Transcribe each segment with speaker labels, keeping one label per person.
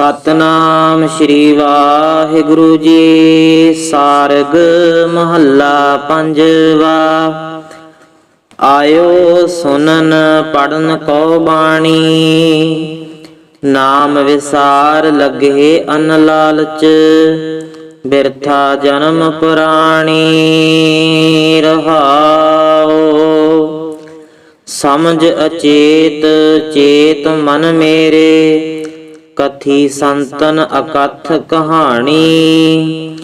Speaker 1: ਸਤਨਾਮ ਸ਼੍ਰੀ ਵਾਹਿਗੁਰੂ ਜੀ। ਸਾਰਗ ਮਹੱਲਾ ਪੰਜਵਾ। ਆਇਓ ਸੁਨਨ ਪੜਨ ਕੋ ਬਾਣੀ। ਨਾਮ ਵਿਸਾਰ ਲਗੇ ਅਨ ਲਾਲਚ ਬਿਰਥਾ ਜਨਮ ਪੁਰਾਣੀ ਰਹਾਓ ਸਮਝ ਅਚੇਤ, ਚੇਤ ਮਨ ਮੇਰੇ। ਕਥੀ ਸੰਤਨ ਅਕਥ ਕਹਾਣੀ।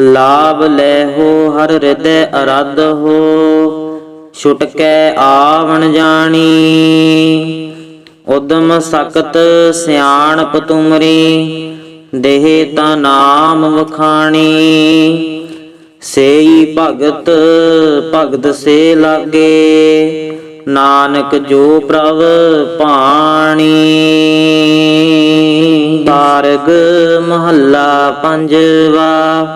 Speaker 1: ਲਾਭ ਲੈ ਹੋ ਹਰ ਹਿਰਦੈ ਅਰਦ ਹੋ, ਛੁਟਕੈ ਆਵਣ ਜਾਣੀ। ਉਦਮ ਸਕਤ ਸਿਆਣਪ ਤੁਮਰੀ, ਦੇਹ ਤਾ ਨਾਮ ਵਖਾਣੀ। ਸੇਈ ਭਗਤ ਭਗਤ ਸੇ ਲਾਗੇ ਨਾਨਕ ਜੋ ਪ੍ਰਭ ਪਾਣੀ ਬਾਰਗ ਮਹੱਲਾ ਪੰਜਵਾ।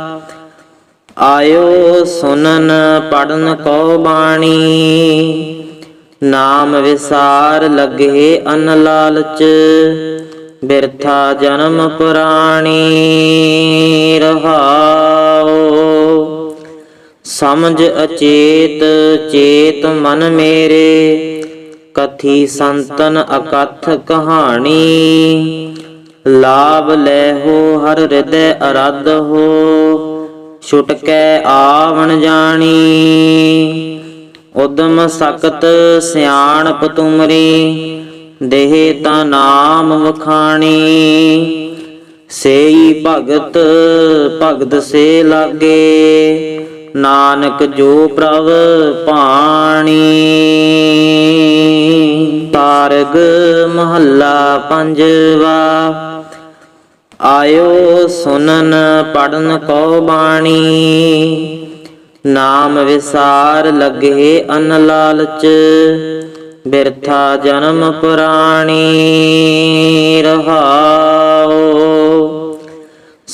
Speaker 1: ਆਇਓ ਸੁਨਨ ਪੜਨ ਕੋ ਬਾਣੀ। ਨਾਮ ਵਿਸਾਰ ਲਗੇ ਅਨ ਲਾਲਚ, ਬਿਰਥਾ ਜਨਮ ਪੁਰਾਣੀ। ਰਹਾਓ। ਸਮਝ ਅਚੇਤ, ਚੇਤ ਮਨ ਮੇਰੇ। ਕਥੀ ਸੰਤਨ ਅਕਥ ਕਹਾਣੀ। ਲਾਭ ਲੈ ਹੋ ਹਰ ਹਿਰਦੈ ਅਰਦ ਹੋ। ਛੁਟਕੈ ਆਵਣ ਜਾਣੀ। ਉਦਮ ਸਕਤ ਸਿਆਣਪ ਤੁਮਰੀ, ਦੇਹ ਤਾ ਨਾਮ ਵਖਾਣੀ। ਸੇਈ ਭਗਤ ਭਗਤ ਸੇ ਲਾਗੇ। ਨਾਨਕ ਜੋ ਪ੍ਰਭ ਪਾਣੀ ਤਾਰਗ ਮਹੱਲਾ ਪੰਜਵਾ। ਆਇਓ ਸੁਨਨ ਪੜਨ ਕੋ ਬਾਣੀ। ਨਾਮ ਵਿਸਾਰ ਲਗੇ ਅਨ ਲਾਲਚ, ਬਿਰਥਾ ਜਨਮ ਪੁਰਾਣੀ। ਰਹਾਓ।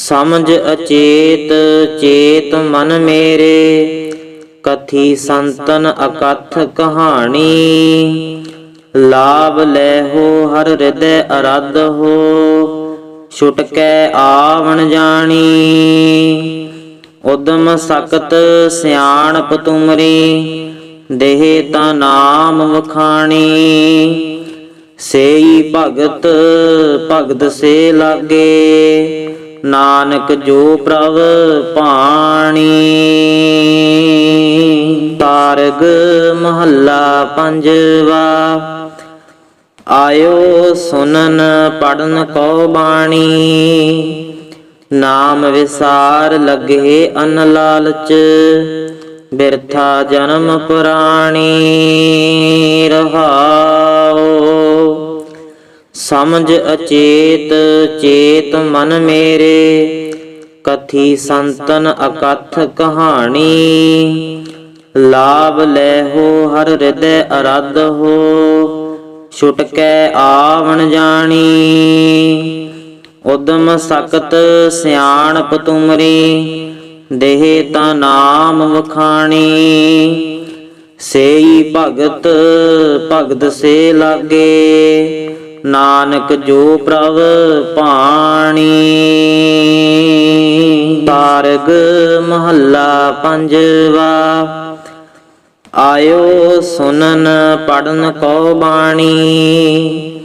Speaker 1: ਸਮਝ ਅਚੇਤ, ਚੇਤ ਮਨ ਮੇਰੇ। ਕਥੀ ਸੰਤਨ ਅਕਥ ਕਹਾਣੀ। ਲਾਭ ਲੈ ਹੋ ਹਰ ਹਿਰਦੈ ਅਰਦ ਹੋ। ਛੁਟਕੈ ਆਵਣ ਜਾਣੀ। ਉਦਮ ਸਕਤ ਸਿਆਣਪ ਤੁਮਰੀ। ਦੇਹ ਤਾ ਨਾਮ ਵਖਾਣੀ। ਸੇਈ ਭਗਤ ਭਗਤ ਸੇ ਲਾਗੇ। ਨਾਨਕ ਜੋ ਪ੍ਰਭ ਪਾਣੀ। ਤਾਰਗ ਮਹੱਲਾ ਪੰਜਵਾ। ਆਇਓ ਸੁਨਨ ਪੜਨ ਕੋ ਬਾਣੀ। ਨਾਮ ਵਿਸਾਰ ਲਗੇ ਅਨ ਲਾਲਚ, ਬਿਰਥਾ ਜਨਮ ਪੁਰਾਣੀ। ਰਹਾਓ ਸਮਝ ਅਚੇਤ, ਚੇਤ ਮਨ ਮੇਰੇ। ਕਥੀ ਸੰਤਨ ਅਕਥ ਕਹਾਣੀ। ਲਾਭ ਲੈ ਹੋ ਹਰ ਹਿਰਦੈ ਅਰਦ ਹੋ। ਛੁਟਕੈ ਆਵਣ ਜਾਣੀ। ਉਦਮ ਸਕਤ ਸਿਆਣਪ ਤੁਮਰੀ, ਦੇਹ ਤਾ ਨਾਮ ਵਖਾਣੀ। ਸੇਈ ਭਗਤ ਭਗਤ ਸੇ ਲਾਗੇ। ਨਾਨਕ ਜੋ ਪ੍ਰਭ ਪਾਣੀ ਤਾਰਗ ਮਹੱਲਾ ਪੰਜਵਾ। ਆਇਓ ਸੁਨਨ ਪੜਨ ਕੋ ਬਾਣੀ।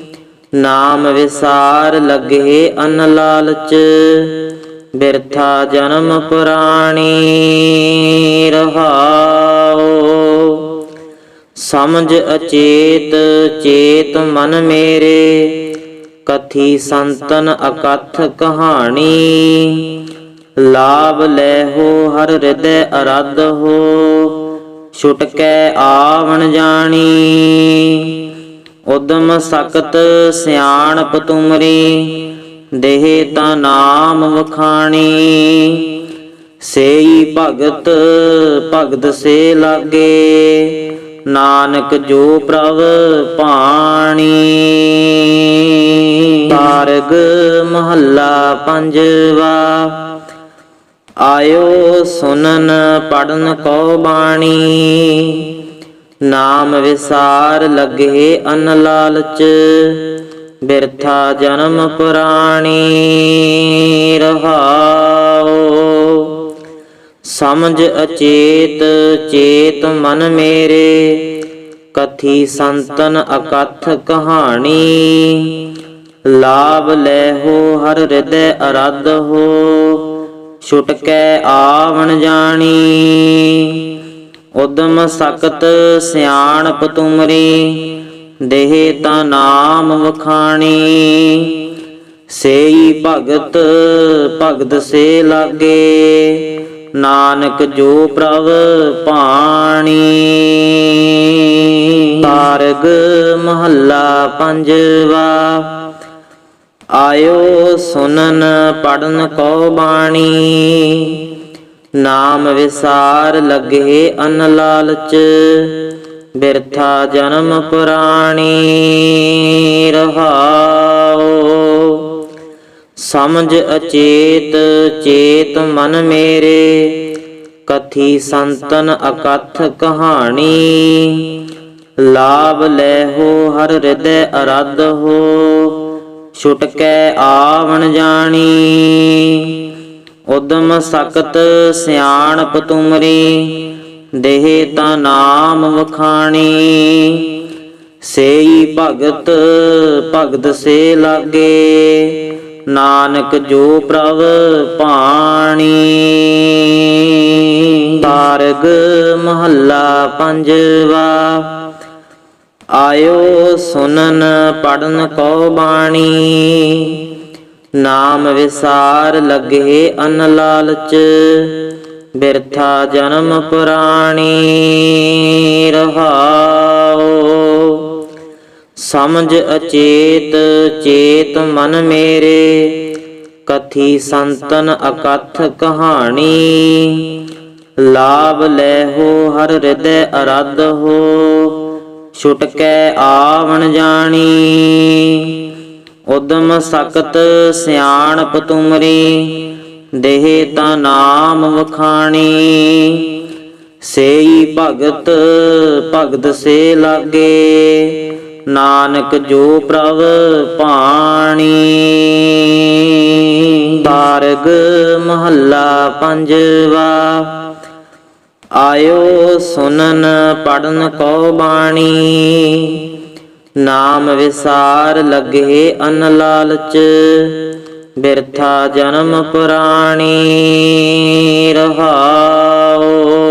Speaker 1: ਨਾਮ ਵਿਸਾਰ ਲਗੇ ਅਨ ਲਾਲਚ, ਬਿਰਥਾ ਜਨਮ ਪੁਰਾਣੀ। ਰਹਾਓ। ਸਮਝ ਅਚੇਤ, ਚੇਤ ਮਨ ਮੇਰੇ। ਕਥੀ ਸੰਤਨ ਅਕਥ ਕਹਾਣੀ। ਲਾਭ ਲੈ ਹੋ ਹਰ ਹਿਰਦੈ ਅਰਦ ਹੋ। ਛੁਟਕੈ ਆਵਣ ਜਾਣੀ। ਉਦਮ ਸਕਤ ਸਿਆਣਪ ਤੁਮਰੀ, ਦੇਹ ਤਾ ਨਾਮ ਵਖਾਣੀ। ਸੇਈ ਭਗਤ ਭਗਤ ਸੇ ਲਾਗੇ। ਨਾਨਕ ਜੋ ਪ੍ਰਭ ਪਾਣੀ ਤਾਰਗ ਮਹੱਲਾ ਪੰਜਵਾ। ਆਇਓ ਸੁਨਨ ਪੜਨ ਕੋ ਬਾਣੀ। ਨਾਮ ਵਿਸਾਰ ਲਗੇ ਅਨ ਲਾਲਚ। ਬਿਰਥਾ ਜਨਮ ਪੁਰਾਣੀ। ਰਹਾਓ। ਸਮਝ ਅਚੇਤ, ਚੇਤ ਮਨ ਮੇਰੇ। ਕਥੀ ਸੰਤਨ ਅਕਥ ਕਹਾਣੀ। ਲਾਭ ਲੈ ਹੋ ਹਰ ਹਿਰਦੈ ਅਰਦ ਹੋ। ਛੁਟਕੈ ਆਵਣ ਜਾਣੀ। ਉਦਮ ਸ਼ਕਤ ਸਿਆਣਪ ਤੁਮਰੀ। ਦੇਹ ਤਾ ਨਾਮ ਵਖਾਣੀ। ਸੇਈ ਭਗਤ ਭਗਤ ਸੇ ਲਾਗੇ। ਨਾਨਕ ਜੋ ਪ੍ਰਭ ਪਾਣੀ ਤਾਰਗ ਮਹੱਲਾ ਪੰਜਵਾ। ਆਇਓ ਸੁਨਨ ਪੜਨ ਕੋ ਬਾਣੀ। ਨਾਮ ਵਿਸਾਰ ਲਗੇ ਅਨ ਲਾਲਚ, ਬਿਰਥਾ ਜਨਮ ਪੁਰਾਣੀ। ਰਹਾਓ। ਸਮਝ ਅਚੇਤ, ਚੇਤ ਮਨ ਮੇਰੇ। ਕਥੀ ਸੰਤਨ ਅਕਥ ਕਹਾਣੀ। ਲਾਭ ਲੈ ਹੋ ਹਰ ਹਿਰਦੈ ਅਰਦ ਹੋ। ਛੁਟਕੈ ਆਵਣ ਜਾਣੀ। ਉਦਮ ਸ਼ਕਤ ਸਿਆਣਪ ਤੁਮਰੀ। ਦੇਹ ਤਾ ਨਾਮ ਵਖਾਣੀ। ਸੇਈ ਭਗਤ ਭਗਤ ਸੇ ਲਾਗੇ। ਨਾਨਕ ਜੋ ਪ੍ਰਭ ਪਾਣੀ ਤਾਰਗ ਮਹੱਲਾ ਪੰਜਵਾ। ਆਇਓ ਸੁਨਨ ਪੜਨ ਕੋ ਬਾਣੀ। ਨਾਮ ਵਿਸਾਰ ਲਗੇ ਅਨ ਲਾਲਚ, ਬਿਰਥਾ ਜਨਮ ਪੁਰਾਣੀ। ਸਮਝ ਅਚੇਤ, ਚੇਤ ਮਨ ਮੇਰੇ। ਕਥੀ ਸੰਤਨ ਅਕਥ ਕਹਾਣੀ। ਲਾਭ ਲੈ ਹੋ ਹਰ ਹਿਰਦੈ ਅਰਦ ਹੋ। ਛੁਟਕੈ ਆਵਣ ਜਾਣੀ। ਉਦਮ ਸ਼ਕਤ ਸਿਆਣਪ ਤੁਮਰੀ, ਦੇਹ ਤਾ ਨਾਮ ਵਖਾਣੀ। ਸੇਈ ਭਗਤ ਭਗਤ ਸੇ ਲਾਗੇ। ਨਾਨਕ ਜੋ ਪ੍ਰਭ ਪਾਣੀ ਬਾਰਗ ਮਹੱਲਾ ਪੰਜਵਾ। ਆਇਓ ਸੁਨਨ ਪੜਨ ਕੋ ਬਾਣੀ। ਨਾਮ ਵਿਸਾਰ ਲਗੇ ਅਨ ਲਾਲਚ, ਬਿਰਥਾ ਜਨਮ ਪੁਰਾਣੀ। ਰਹਾਓ।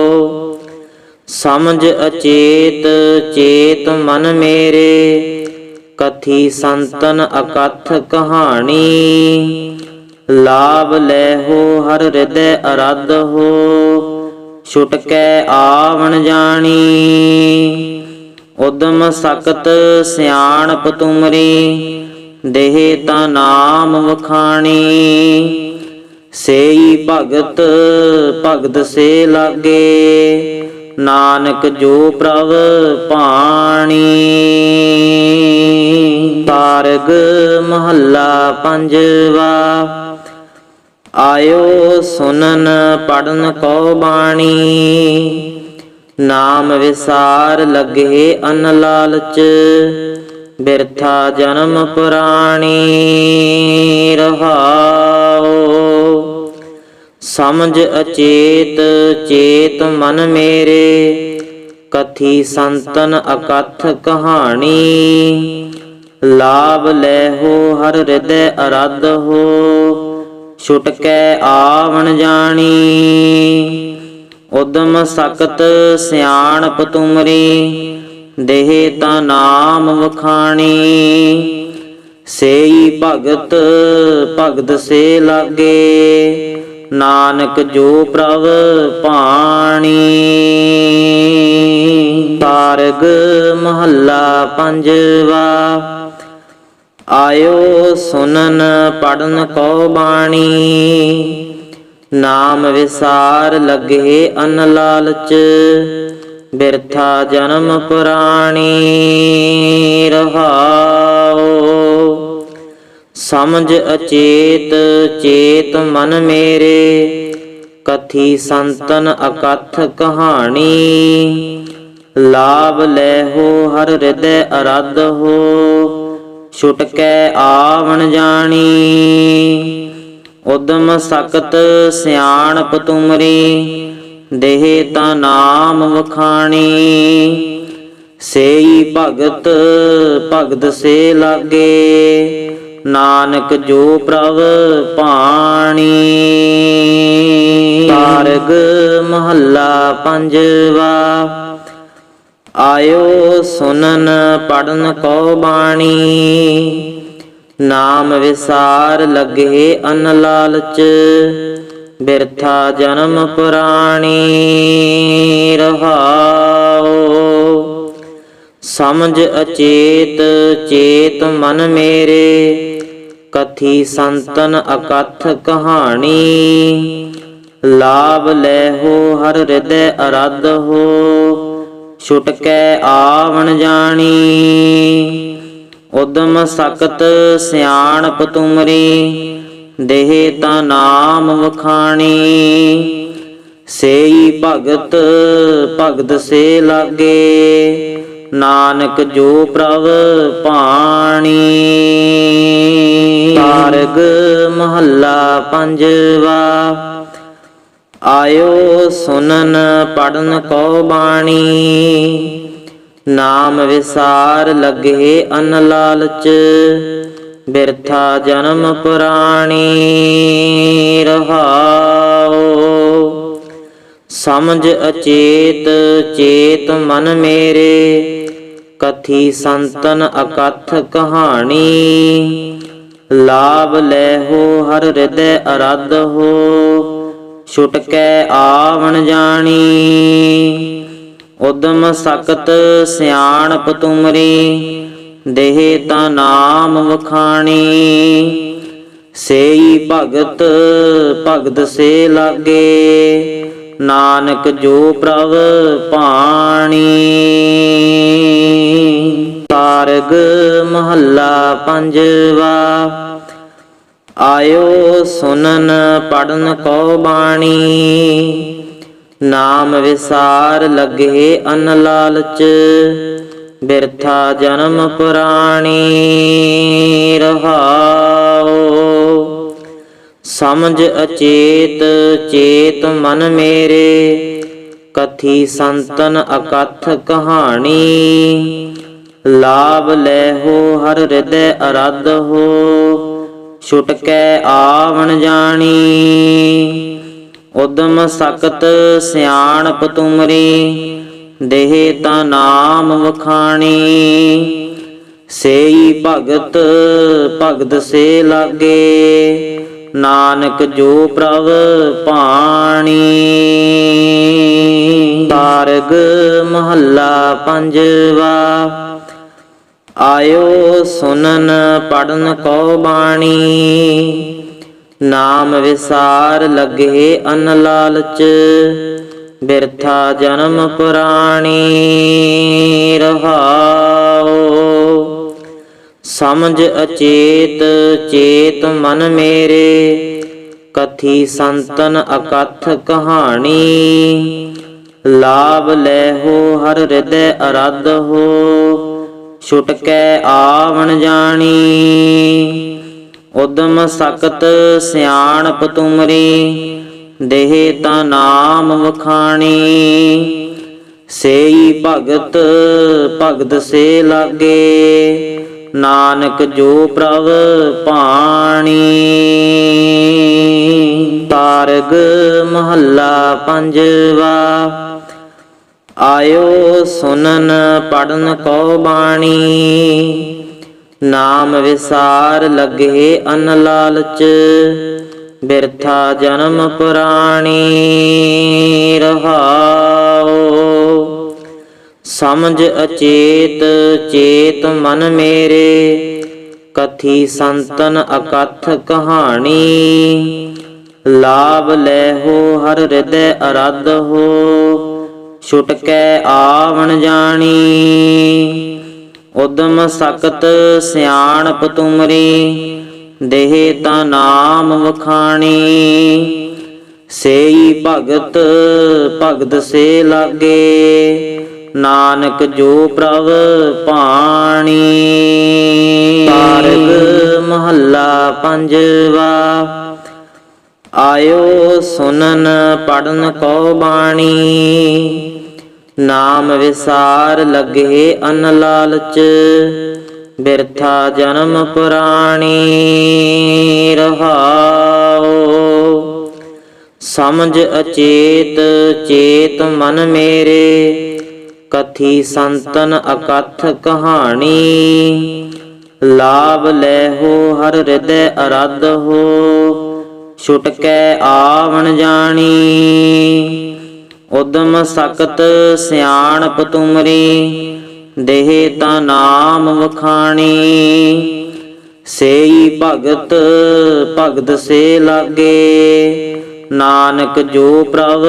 Speaker 1: ਸਮਝ ਅਚੇਤ, ਚੇਤ ਮਨ ਮੇਰੇ। ਕਥੀ ਸੰਤਨ ਅਕਥ ਕਹਾਣੀ। ਲਾਭ ਲੈ ਹੋ ਹਰ ਹਿਰਦੈ ਅਰਦ ਹੋ। ਛੁਟਕੈ ਆਵਣ ਜਾਣੀ। ਉਦਮ ਸ਼ਕਤ ਸਿਆਣਪ ਤੁਮਰੀ। ਦੇਹ ਤਾ ਨਾਮ ਵਖਾਣੀ। ਸੇਈ ਭਗਤ ਭਗਤ ਸੇ ਲਾਗੇ। ਨਾਨਕ ਜੋ ਪ੍ਰਭ ਪਾਣੀ। ਤਾਰਗ ਮਹੱਲਾ ਪੰਜਵਾ। ਆਇਓ ਸੁਨਨ ਪੜਨ ਕੋ ਬਾਣੀ। ਨਾਮ ਵਿਸਾਰ ਲਗੇ ਅਨ ਲਾਲਚ ਬਿਰਥਾ ਜਨਮ ਪੁਰਾਣੀ। ਰਹਾਓ। ਸਮਝ ਅਚੇਤ, ਚੇਤ ਮਨ ਮੇਰੇ। ਕਥੀ ਸੰਤਨ ਅਕਥ ਕਹਾਣੀ। ਲਾਭ ਲੈ ਹੋ ਹਰ ਹਿਰਦੈ ਅਰਦ ਹੋ ਛੁਟਕੈ ਆਵਣ ਜਾਣੀ। ਉਦਮ ਸ਼ਕਤ ਸਿਆਣਪ ਤੁਮਰੀ। ਦੇਹ ਤਾ ਨਾਮ ਵਖਾਣੀ। ਸੇਈ ਭਗਤ ਭਗਤ ਸੇ ਲਾਗੇ। ਨਾਨਕ ਜੋ ਪ੍ਰਭ ਪਾਣੀ ਤਾਰਗ ਮਹੱਲਾ ਪੰਜਵਾ। ਆਇਓ ਸੁਨਨ ਪੜਨ ਕੋ ਬਾਣੀ। ਨਾਮ ਵਿਸਾਰ ਲਗੇ ਅਨ ਲਾਲਚ। ਬਿਰਥਾ ਜਨਮ ਪੁਰਾਣੀ। ਰਹਾਓ ਸਮਝ ਅਚੇਤ, ਚੇਤ ਮਨ ਮੇਰੇ। ਕਥੀ ਸੰਤਨ ਅਕਥ ਕਹਾਣੀ। ਲਾਭ ਲੈ ਹੋ ਹਰ ਹਿਰਦੈ ਅਰਦ ਹੋ। ਛੁਟਕੈ ਆਵਣ ਜਾਣੀ। ਉਦਮ ਸਕਤ ਸਿਆਣਪ ਤੁਮਰੀ, ਦੇਹ ਤਾ ਨਾਮ ਵਖਾਣੀ। ਸੇਈ ਭਗਤ ਭਗਤ ਸੇ ਲਾਗੇ। ਨਾਨਕ ਜੋ ਪ੍ਰਭ ਪਾਣੀ ਤਾਰਗ ਮਹੱਲਾ ਪੰਜਵਾ। ਆਇਓ ਸੁਨਨ ਪੜਨ ਕੋ ਬਾਣੀ। ਨਾਮ ਵਿਸਾਰ ਲਗੇ ਅਨ ਲਾਲਚ, ਬਿਰਥਾ ਜਨਮ ਪੁਰਾਣੀ ਰਹਾਓ ਸਮਝ ਅਚੇਤ, ਚੇਤ ਮਨ ਮੇਰੇ ਕਥੀ ਸੰਤਨ ਅਕਥ ਕਹਾਣੀ। ਲਾਭ ਲੈ ਹੋ ਹਰ ਹਿਰਦੈ ਅਰਦ ਹੋ ਛੁਟਕੈ ਆਵਣ ਜਾਣੀ। ਉਦਮ ਸਕਤ ਸਿਆਣਪ ਤੁਮਰੀ, ਦੇਹ ਤਾ ਨਾਮ ਵਖਾਣੀ। ਸੇਈ ਭਗਤ ਭਗਤ ਸੇ ਲਾਗੇ ਨਾਨਕ ਜੋ ਪ੍ਰਭ ਪਾਣੀ ਤਾਰਗ ਮਹੱਲਾ ਪੰਜਵਾ। ਆਇਓ ਸੁਨਨ ਪੜਨ ਕੋ ਬਾਣੀ। ਨਾਮ ਵਿਸਾਰ ਲਗੇ ਅਨ ਲਾਲਚ, ਬਿਰਥਾ ਜਨਮ ਪੁਰਾਣੀ। ਰਹਾਓ ਸਮਝ ਅਚੇਤ ਚੇਤ ਮਨ ਮੇਰੇ। ਕਥੀ ਸੰਤਨ ਅਕਥ ਕਹਾਣੀ। ਲਾਭ ਲੈ ਹੋ ਹਰ ਹਿਰਦੈ ਅਰਦ ਹੋ, ਛੁਟਕੈ ਆਵਣ ਜਾਣੀ। ਉਦਮ ਸਕਤ ਸਿਆਣਪ ਤੁਮਰੀ, ਦੇਹ ਤਾ ਨਾਮ ਵਖਾਣੀ। ਸੇਈ ਭਗਤ ਭਗਤ ਸੇ ਲਾਗੇ ਨਾਨਕ ਜੋ ਪ੍ਰਭ ਪਾਣੀ ਤਾਰਗ ਮਹੱਲਾ ਪੰਜਵਾ। ਆਇਓ ਸੁਨਨ ਪੜਨ ਕੋ ਬਾਣੀ। ਨਾਮ ਵਿਸਾਰ ਲਗੇ ਅਨ ਲਾਲਚ। ਬਿਰਥਾ ਜਨਮ ਪੁਰਾਣੀ। ਰਹਾਓ। ਸਮਝ ਅਚੇਤ, ਚੇਤ ਮਨ ਮੇਰੇ। ਕਥੀ ਸੰਤਨ ਅਕਥ ਕਹਾਣੀ। ਲਾਭ ਲੈ ਹੋ ਹਰ ਹਿਰਦੈ ਅਰਦ ਹੋ। ਛੁਟਕੈ ਆਵਣ ਜਾਣੀ। ਉਦਮ ਸਕਤ ਸਿਆਣਪ ਤੁਮਰੀ, ਦੇਹ ਤਾ ਨਾਮ ਵਖਾਣੀ। ਸੇਈ ਭਗਤ ਭਗਤ ਸੇ ਲਾਗੇ। ਨਾਨਕ ਜੋ ਪ੍ਰਭ ਪਾਣੀ ਤਾਰਗ ਮਹੱਲਾ ਪੰਜਵਾ। ਆਇਓ ਸੁਨਨ ਪੜਨ ਕੋ ਬਾਣੀ। ਨਾਮ ਵਿਸਾਰ ਲਗੇ ਅਨ ਲਾਲਚ। ਬਿਰਥਾ ਜਨਮ ਪੁਰਾਣੀ। ਰਹਾਓ। ਸਮਝ ਅਚੇਤ, ਚੇਤ ਮਨ ਮੇਰੇ। ਕਥੀ ਸੰਤਨ ਅਕਥ ਕਹਾਣੀ। ਲਾਭ ਲੈ ਹੋ ਹਰ ਹਿਰਦੈ ਅਰਦ ਹੋ। ਛੁਟਕੈ ਆਵਣ ਜਾਣੀ। ਉਦਮ ਸਕਤ ਸਿਆਣਪ ਤੁਮਰੀ। ਦੇਹ ਤਾ ਨਾਮ ਵਖਾਣੀ। ਸੇਈ ਭਗਤ ਭਗਤ ਸੇ ਲਾਗੇ। ਨਾਨਕ ਜੋ ਪ੍ਰਭ ਪਾਣੀ ਤਾਰਗ ਮਹੱਲਾ ਪੰਜਵਾ। ਆਇਓ ਸੁਨਨ ਪੜਨ ਕੋ ਬਾਣੀ। ਨਾਮ ਵਿਸਾਰ ਲਗੇ ਅਨ ਲਾਲਚ। ਬਿਰਥਾ ਜਨਮ ਪੁਰਾਣੀ। ਰਹਾਓ। ਸਮਝ ਅਚੇਤ, ਚੇਤ ਮਨ ਮੇਰੇ। ਕਥੀ ਸੰਤਨ ਅਕਥ ਕਹਾਣੀ। ਲਾਭ ਲੈ ਹੋ ਹਰ ਹਿਰਦੈ ਅਰਦ ਹੋ। ਛੁਟਕੈ ਆਵਣ ਜਾਣੀ। ਉਦਮ ਸਕਤ ਸਿਆਣਪ ਤੁਮਰੀ, ਦੇਹ ਤਾ ਨਾਮ ਵਖਾਣੀ। ਸੇਈ ਭਗਤ ਭਗਤ ਸੇ ਲਾਗੇ। ਨਾਨਕ ਜੋ ਪ੍ਰਭ ਪਾਣੀ ਤਾਰਕ ਮਹੱਲਾ ਪੰਜਵਾ। ਆਇਓ ਸੁਨਨ ਪੜਨ ਕੋ ਬਾਣੀ। ਨਾਮ ਵਿਸਾਰ ਲਗੇ ਅਨ ਲਾਲਚ ਬਿਰਥਾ ਜਨਮ ਪੁਰਾਣੀ ਰਹਾਓ ਸਮਝ ਅਚੇਤ ਚੇਤ ਮਨ ਮੇਰੇ। ਕਥੀ ਸੰਤਨ ਅਕਥ ਕਹਾਣੀ। ਲਾਭ ਲੈ ਹੋ ਹਰ ਹਿਰਦੈ ਅਰਦ ਹੋ, ਛੁਟਕੈ ਆਵਣ ਜਾਣੀ। ਉਦਮ ਸ਼ਕਤ ਸਿਆਣਪ ਤੁਮਰੀ, ਦੇਹ ਤਾ ਨਾਮ ਵਖਾਣੀ। ਸੇਈ ਭਗਤ ਭਗਤ ਸੇ ਲਾਗੇ, ਨਾਨਕ ਜੋ ਪ੍ਰਭ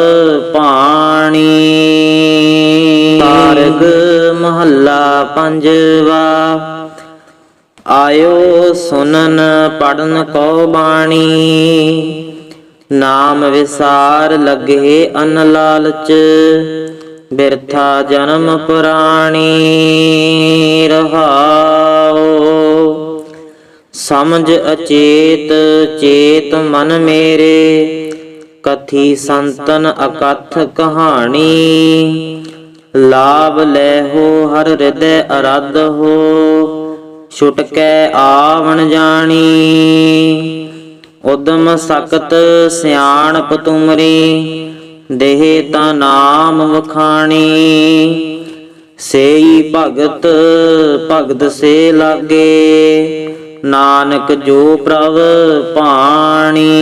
Speaker 1: ਪਾਣੀ ਤਾਰਗ ਮਹੱਲਾ ਪੰਜਵਾ। ਆਇਓ ਸੁਨਨ ਪੜਨ ਕੋ ਬਾਣੀ। ਨਾਮ ਵਿਸਾਰ ਲਗੇ ਅਨ ਲਾਲਚ, ਬਿਰਥਾ ਜਨਮ ਪੁਰਾਣੀ ਰਹਾਓ ਸਮਝ ਅਚੇਤ, ਚੇਤ ਮਨ ਮੇਰੇ, ਕਥੀ ਸੰਤਨ ਅਕਥ ਕਹਾਣੀ। ਲਾਭ ਲੈ ਹੋ ਹਰ ਹਿਰਦੈ ਅਰਧ ਹੋ, ਛੁਟਕੈ ਆਵਣ ਜਾਣੀ। ਉਦਮ ਸਕਤ ਸਿਆਣਪ ਤੁਮਰੀ, ਦੇਹ ਤਾ ਨਾਮ ਵਖਾਣੀ। ਸੇਈ ਭਗਤ ਭਗਤ ਸੇ ਲਾਗੇ, ਨਾਨਕ ਜੋ ਪ੍ਰਭ ਪਾਣੀ